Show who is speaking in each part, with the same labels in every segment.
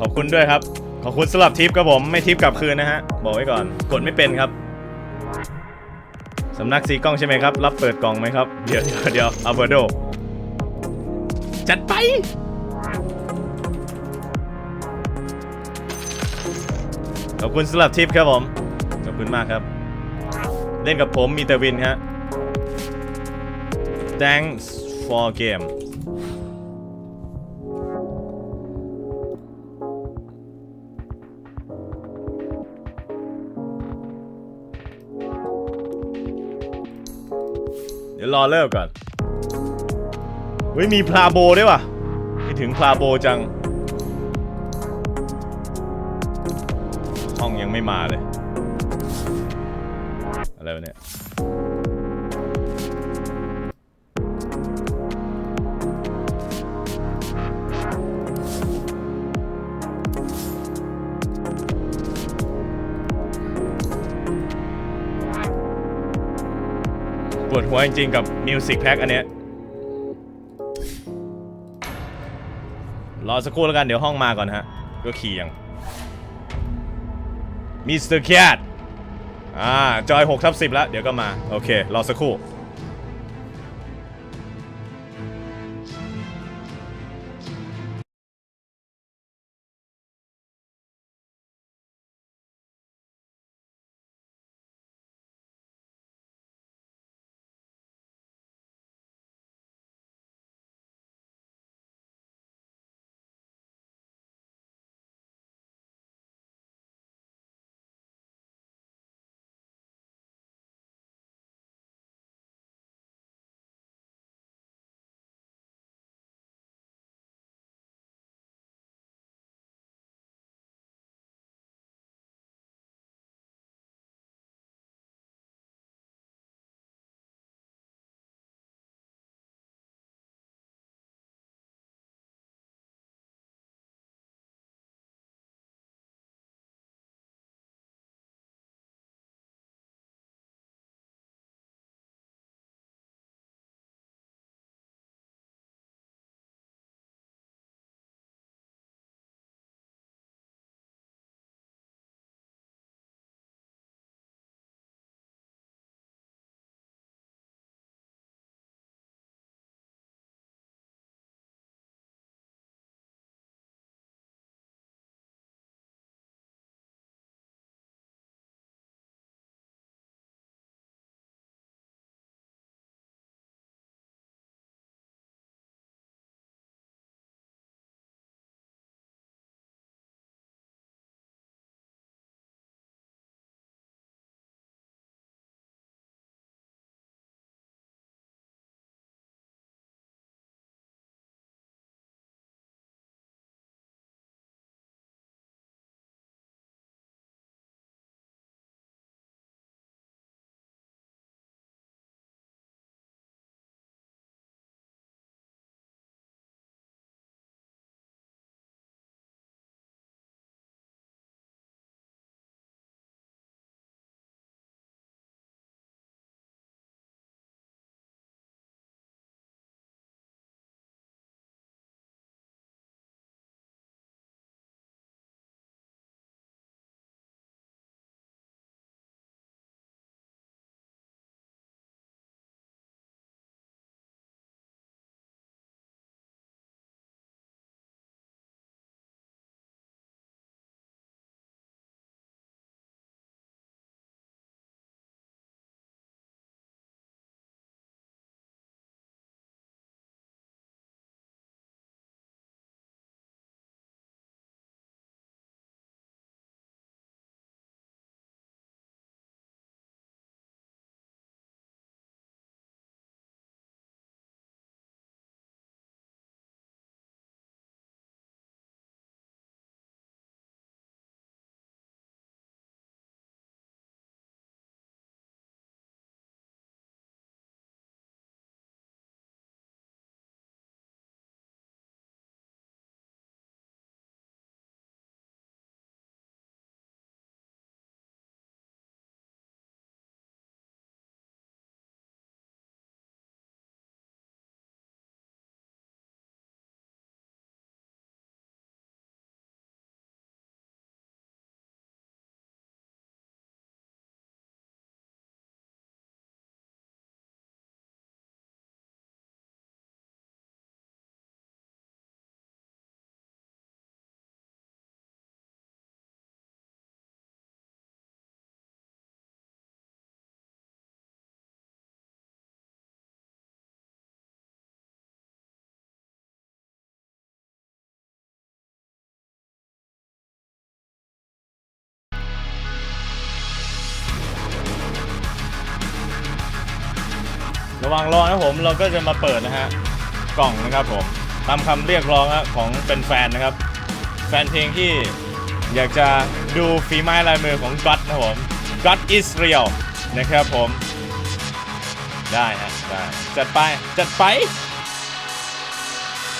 Speaker 1: ขอบคุณด้วยครับ ขอบคุณสำหรับทิปครับผมไม่ทิปกลับคืนนะฮะ บอกไว้ก่อนกดไม่เป็นครับสำนักสีกล้องใช่ไหมครับ รับเปิดกล่องไหมครับ เดี๋ยวเดี๋ยวเดี๋ยวอัลเบโดจัดไป ขอบคุณสำหรับทิปครับผม ขอบคุณมากครับ เล่นกับผมมีแต่วินฮะ thanks for game ดี๋ยวรอเลิกก่อน เฮ้ย มีพลาโบด้วยว่ะคิดถึงพลาโบจัง ห้องยังไม่มาเลย อะไรวะเนี่ย หัวจริงๆกับมิวสิกแพ็คอันเนี้ยรอสักครู่แล้วกันเดี๋ยวห้องมาก่อนฮะ ก็ขี่ยังมิสเตอร์แคทอ่า จอย6ทับ10แล้ว เดี๋ยวก็มา โอเค รอสักครู่ ระหว่างรอนะผมเราก็จะมาเปิดนะฮะกล่องนะครับผมตามคำเรียกร้องของเป็นแฟนนะครับ แฟนเพลงที่อยากจะดูฝีไม้ลายมือของก๊อตนะผมก๊อตอิสเรียลนะครับผม ได้ฮะได้จัดไปจัดไป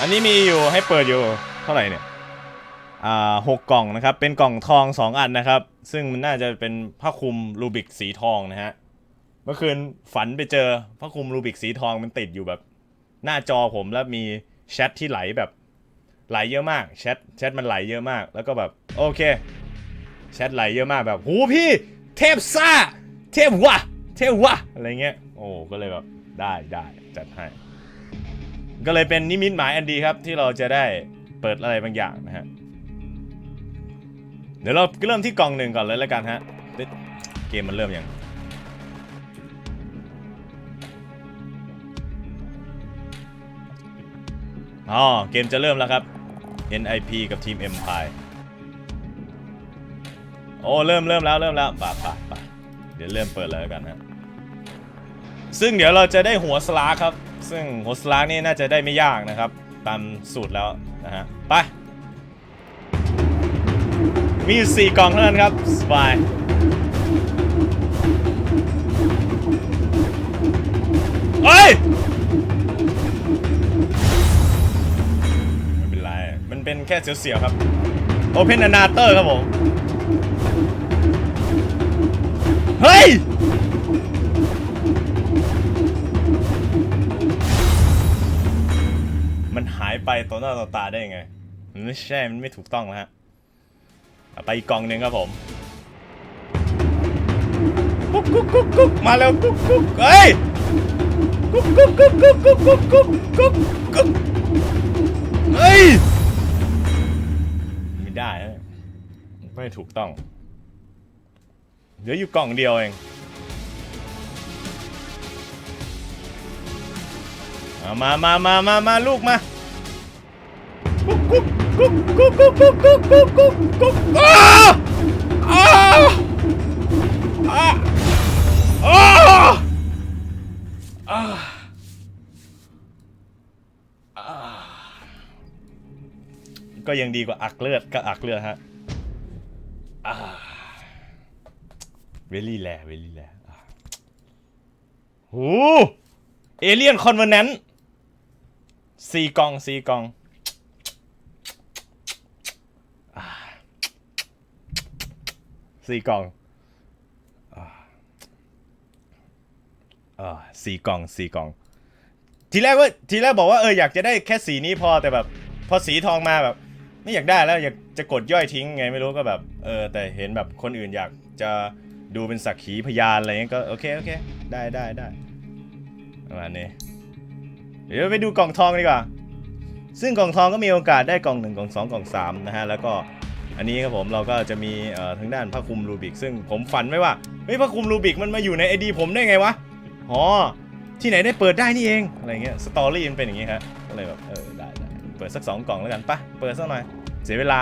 Speaker 1: อันนี้มีอยู่ให้เปิดอยู่เท่าไหร่เนี่ยอ่าหกกล่องนะครับ เป็นกล่องทองสองอันนะครับ ซึ่งมันน่าจะเป็นผ้าคลุมรูบิกสีทองนะฮะ เมื่อคืนฝันไปเจอผ้าคลุมรูบิกสีทองมันติดอยู่แบบ หน้าจอผมแล้วมีแชทที่ไหลแบบไหลเยอะมากแชทแชทมันไหลเยอะมาก แล้วก็แบบโอเคแชทไหลเยอะมากแบบหูพี่ เทพซ่า เทพวะเทพวะอะไรเงี้ยโอ้ก็เลยแบบได้ได้จัดให้ก็เลยเป็นนิมิตหมายอันดีครับที่เราจะได้เปิดอะไรบางอย่างนะฮะเดี๋ยวเราเริ่มที่กล่องหนึ่งก่อนเลยแล้วกันฮะเกมมันเริ่มยัง อ๋อเกมจะเริ่มแล้วครับ NIP กับทีม Empire โอ้เริ่มเริ่มแล้วเริ่มแล้วป่ะป่ะป่ะเดี๋ยวเริ่มเปิดเลยกันฮะซึ่งเดี๋ยวเราจะได้หัวสลาครับ ซึ่งหัวสลานี่น่าจะได้ไม่ยากนะครับ ตามสูตรแล้วนะฮะไปมีอยู่สี่กล่องเท่านั้นครับสบายเฮ้ย เป็นแค่เสียวๆครับ Open a n a t o r ครับผม เฮ้ย มันหายไปต่อหน้าต่อตาได้ยังไง มันไม่ใช่ มันไม่ถูกต้องแล้วฮะไปอีกกองหนึ่งครับผม กุ๊กกุ๊กกุ๊กกุ๊กมาแล้วกุ๊กกุ๊กเฮ้ย กุ๊กกุ๊กกุ๊กกุ๊กกุ๊กกุ๊กกุ๊กกุ๊กเฮ้ย ไม่ถูกต้อง เหลืออยู่กล่องเดียวเองเามามามามามาลูกมากุ๊กกุ๊กกุ๊กกุ๊กกุ๊กกุ๊กกุ๊กกุ๊กกุ๊กกุ๊กอ้าอ้าอ้าอ้าอ้าก็ยังดีกว่าอักเลือดก็อักเลือดฮะ เวลี่แลเวลี่แลโหเอเลียนคอนเวอร์แนนสี่กล่องสี่กล่องสี่กล่องอ่าอ่าสี่กล่องสี่กล่อง ทีแรกว่าทีแรกบอกว่าเอออยากจะได้แค่สีนี้พอแต่แบบ พอสีทองมาแบบ ไม่อยากได้แล้วอยากจะกดย่อยทิ้งไงไม่รู้ก็แบบ เออแต่เห็นแบบคนอื่นอยากจะ ดูเป็นสักขีพยานอะไรเงี้ยก็โอเคโอเคได้ได้ได้ประมาณนี้เดี๋ยวไปดูกล่องทองดีกว่า ซึ่งกล่องทองก็มีโอกาสได้กล่องหนึ่งกล่องสองกล่องสามนะฮะ แล้วก็อันนี้ครับผมเราก็จะมีเอ่อทางด้านผ้าคลุมรูบิก ซึ่งผมฝันไว้ว่าเฮ้ยผ้าคลุมรูบิกมันมาอยู่ในไอดีผมได้ไงวะอ๋อที่ไหนได้เปิดได้นี่เองอะไรเงี้ยสตอรี่มันเป็นอย่างงี้ครับก็เลยแบบเออได้ได้เปิดสักสองกล่องแล้วกันปะเปิดสักหน่อยเสียเวลา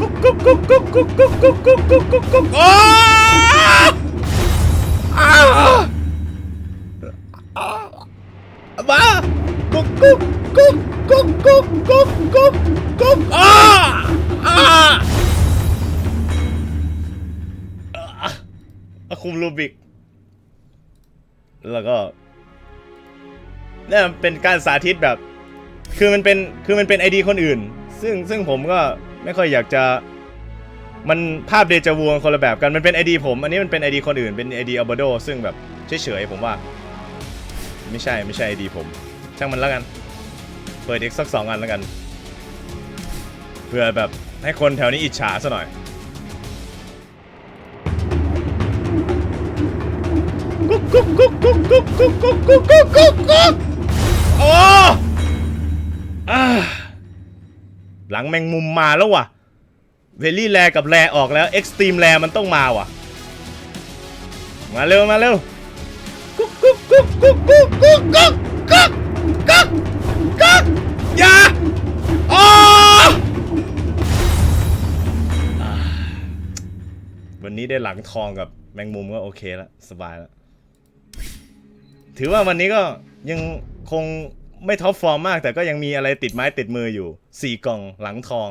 Speaker 1: กุ๊กกุ๊กกุ๊กกุ๊กกุ๊กกุ๊กกุ๊กกุ๊กกุ๊กกุ๊กกุ๊กอ้าวอ้มากุ๊กกุ๊กกุ๊กกุ๊กกุ๊กกุ๊กกุ๊กกุ๊กอ้าอ้าคุมรูบิก แล้วก็เนี่ยเป็นการสาธิตแบบ คือมันเป็น คือมันเป็นไอดีคนอื่น ซึ่งซึ่งผมก็ ไม่ค่อยอยากจะมันภาพเดจาวูคนละแบบกันมันเป็นไอดีผมอันนี้มันเป็นไอดีคนอื่นเป็นไอดีอัลบโดซึ่งแบบเฉยๆผมว่า ไม่ใช่ไม่ใช่ไอดีผม ช่างมันแล้วกัน เปิดอีกสักสองอันแล้วกันเพื่อแบบให้คนแถวนี้อิจฉาซะหน่อยกุ๊กกุ๊กกุ๊กกุ๊กกุ๊กกุ๊กกุ๊กกุ๊กกุ๊กกุ๊กกุ๊กโอ้อ่า หลังแมงมุมมาแล้วว่ะเวลี่แรกับแรออกแล้วเอ็กซ์ตรีมแรมันต้องมาว่ะ มาเร็วมาเร็วกุ๊กกุ๊กกุ๊กกุ๊กกุ๊กกุ๊กกุ๊กกุ๊กกุ๊กกุ๊กอย่าอ๋อวันนี้ได้ได้หลังทองกับแมงมุมก็โอเคแล้วสบายแล้ว ถือว่าวันนี้ก็ยังคง ไม่ท็อปฟอร์มมาก แต่ก็ยังมีอะไรติดไม้ติดมืออยู่สี่กล่องหลังทอง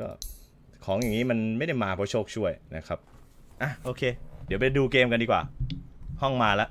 Speaker 1: ก็ของอย่างนี้มันไม่ได้มาเพราะโชคช่วยนะครับ อะโอเค เดี๋ยวไปดูเกมกันดีกว่า ห้องมาแล้ว